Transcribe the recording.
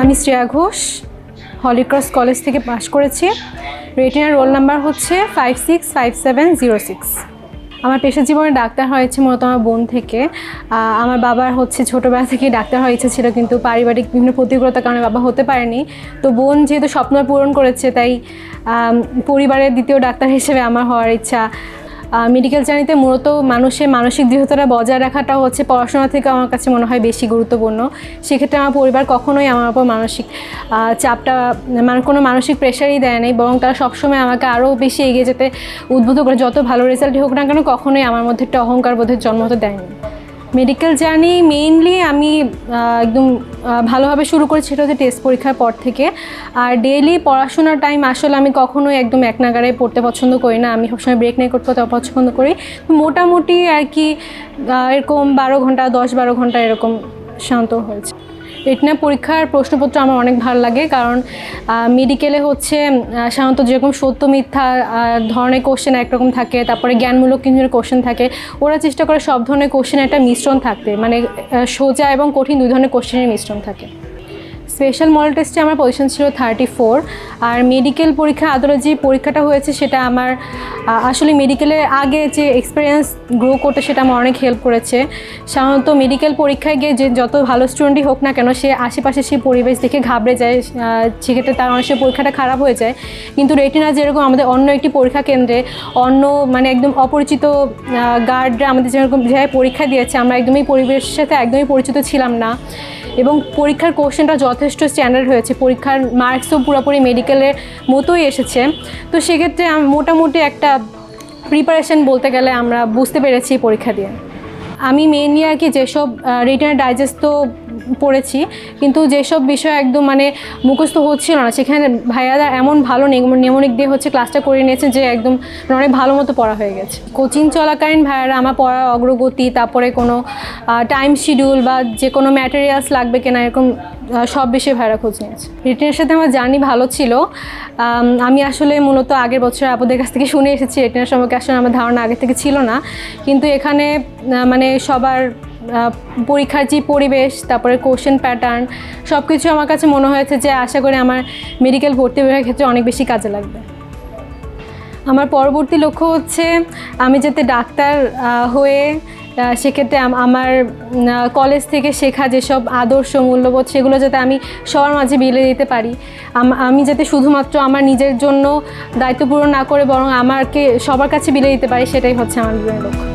আমি Shreya Ghosh Holy Cross college থেকে পাশ করেছি। রেটিনার রোল নাম্বার হচ্ছে five six five seven zero six আমার পেশা জীবনে ডাক্তার হয়েছে মূলত আমার বোন থেকে। আমার বাবার হচ্ছে ছোটোবেলা থেকেই ডাক্তার হওয়ার ইচ্ছে ছিল, কিন্তু পারিবারিক বিভিন্ন প্রতিকূলতার কারণে বাবা হতে পারেনি। তো বোন যেহেতু স্বপ্ন পূরণ করেছে, তাই পরিবারের দ্বিতীয় ডাক্তার হিসেবে আমার হওয়ার ইচ্ছা মেডিকেল জার্নিতে মূলত মানুষের মানসিক দৃঢ়তাটা বজায় রাখাটা হচ্ছে পড়াশোনা থেকে আমার কাছে মনে হয় বেশি গুরুত্বপূর্ণ। সেক্ষেত্রে আমার পরিবার কখনোই আমার উপর মানসিক চাপটা মানে কোনো মানসিক প্রেশারই দেয় নাই, বরং তারা সবসময় আমাকে আরও বেশি এগিয়ে যেতে উদ্বুদ্ধ করে, যত ভালো রেজাল্ট হোক না কেন কখনোই আমার মধ্যে একটা অহংকার বোধের জন্ম হতে দেয়নি। মেডিকেল জার্নি মেইনলি আমি একদম ভালোভাবে শুরু করেছি সেটা হচ্ছে টেস্ট পরীক্ষার পর থেকে। আর ডেইলি পড়াশোনার টাইম আসলে আমি কখনোই একদম এক নাগারে পড়তে পছন্দ করি না। আমি সবসময় ব্রেক নিয়ে করতে পছন্দ করি। মোটামুটি আর কি এরকম বারো ঘণ্টা, দশ বারো ঘণ্টা এরকম শান্ত হয়েছে। রেটিনা পরীক্ষার প্রশ্নপত্র আমার অনেক ভালো লাগে, কারণ মেডিকেলে হচ্ছে সাধারণত যেরকম সত্য, মিথ্যা ধরনের কোশ্চেন একরকম থাকে, তারপরে জ্ঞানমূলক কিছু কোশ্চেন থাকে, ওরা চেষ্টা করে সব ধরনের কোশ্চেন একটা মিশ্রণ থাকতে মানে সোজা এবং কঠিন দুই ধরনের কোশ্চেনের মিশ্রণ থাকে। স্পেশাল মডেল টেস্টে আমার পজিশন ছিল থার্টি ফোর আর মেডিকেল পরীক্ষা আদলে যে পরীক্ষাটা হয়েছে সেটা আমার আসলে মেডিকেলের আগে যে এক্সপিরিয়েন্স গ্রো করতে সেটা আমার অনেক হেল্প করেছে। সাধারণত মেডিকেল পরীক্ষায় গিয়ে যে যত ভালো স্টুডেন্টই হোক না কেন, সে আশেপাশে সেই পরিবেশ দেখে ঘাবড়ে যায় সেক্ষেত্রে তার অনেক পরীক্ষাটা খারাপ হয়ে যায়। কিন্তু রেটিনা যেরকম আমাদের অন্য একটি পরীক্ষা কেন্দ্রে, অন্য মানে একদম অপরিচিত গার্ডরা আমাদের যেরকম যেভাবে পরীক্ষা দিয়েছে, আমরা একদমই পরিবেশের সাথে একদমই পরিচিত ছিলাম না। এবং পরীক্ষার কোশ্চেনটা যথেষ্ট স্ট্যান্ডার্ড হয়েছে। পরীক্ষার মার্কসও পুরোপুরি মেডিকেলের মতোই এসেছে। তো সেক্ষেত্রে মোটামুটি একটা প্রিপারেশন বলতে গেলে আমরা বুঝতে পেরেছি পরীক্ষা দিয়ে। আমি মেনলি আর কি যেসব রিটার্ন ডাইজেস্ট তো পড়েছি, কিন্তু যেসব বিষয় একদম মানে মুখস্থ হচ্ছিল না, সেখানে ভাইয়ারা এমন ভালো নেমনিক দিয়ে হচ্ছে ক্লাসটা করে নিয়েছে যে একদম মানে অনেক ভালো মতো পড়া হয়ে গেছে। কোচিং চলাকালীন ভাইয়ারা আমার পড়ার অগ্রগতি, তারপরে কোনো টাইম শিডিউল বা যে কোনো ম্যাটেরিয়ালস লাগবে কিনা এরকম সব বিষয়ে ভাইয়ারা খোঁজ নিয়েছে। রিটেনের সাথে আমার জার্নি ভালো ছিল। আমি আসলে মূলত আগের বছর আপুদের কাছ থেকে শুনে এসেছি রিটেনের সম্পর্কে আসলে আমার ধারণা আগে থেকে ছিল না। কিন্তু এখানে মানে সবার পরীক্ষার যে পরিবেশ, তারপরে কোশ্চেন প্যাটার্ন সব কিছু আমার কাছে মনে হয়েছে যে আশা করি আমার মেডিকেল ভর্তি বিভাগের ক্ষেত্রে অনেক বেশি কাজে লাগবে। আমার পরবর্তী লক্ষ্য হচ্ছে আমি যাতে ডাক্তার হয়ে সেক্ষেত্রে আমার কলেজ থেকে শেখা যেসব আদর্শ, মূল্যবোধ, সেগুলো যাতে আমি সবার মাঝে বিলে দিতে পারি। আমি যাতে শুধুমাত্র আমার নিজের জন্য দায়িত্ব পূরণ না করে বরং আমাকে সবার কাছে বিলে দিতে পারি, সেটাই হচ্ছে আমার লক্ষ্য।